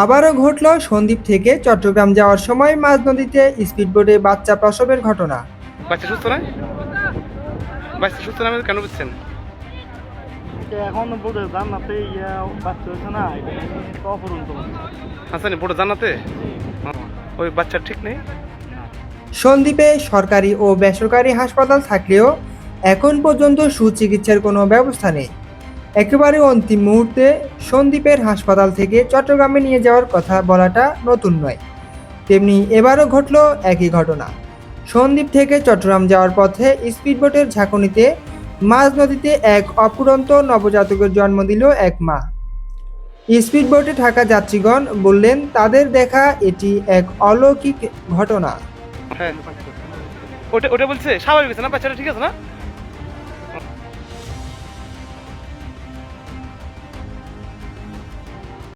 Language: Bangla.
আবারও ঘটল সন্দ্বীপ থেকে চট্টগ্রাম যাওয়ার সময় মাঝ নদীতে স্পিডবোটে বাচ্চা প্রসবের ঘটনা। বাচ্চা সুস্থ না? বাচ্চা সুস্থ না কেন বুঝছেন? এখন বোধহয় জান্নাতে ইয়া বাচ্চা হয়েছে না এটা তো অপরন্ত হাসানি বড় জানাতে ওই বাচ্চা ঠিক নেই? সন্দ্বীপে সরকারি ও বেসরকারি হাসপাতাল থাকলেও এখন পর্যন্ত সুচিকিৎসার কোনো ব্যবস্থা নেই। একেবারে অন্তিম মুহূর্তে সন্দ্বীপের হাসপাতাল থেকে চট্টগ্রামে নিয়ে যাওয়ার কথা বলাটা নতুন নয়। তেমনি এবারও ঘটল একই ঘটনা। সন্দ্বীপ থেকে চট্টগ্রাম যাওয়ার পথে স্পিডবোটের ঝাঁকুনিতে মাঝ নদীতে এক অপুরন্ত নবজাতকের জন্ম দিল এক মা। স্পিডবোটে থাকা যাত্রীগণ বললেন, তাদের দেখা এটি এক অলৌকিক ঘটনা। হ্যাঁ ওটা ওটা বলছে, স্বাভাবিক না, বাচ্চাটা ঠিক আছে না?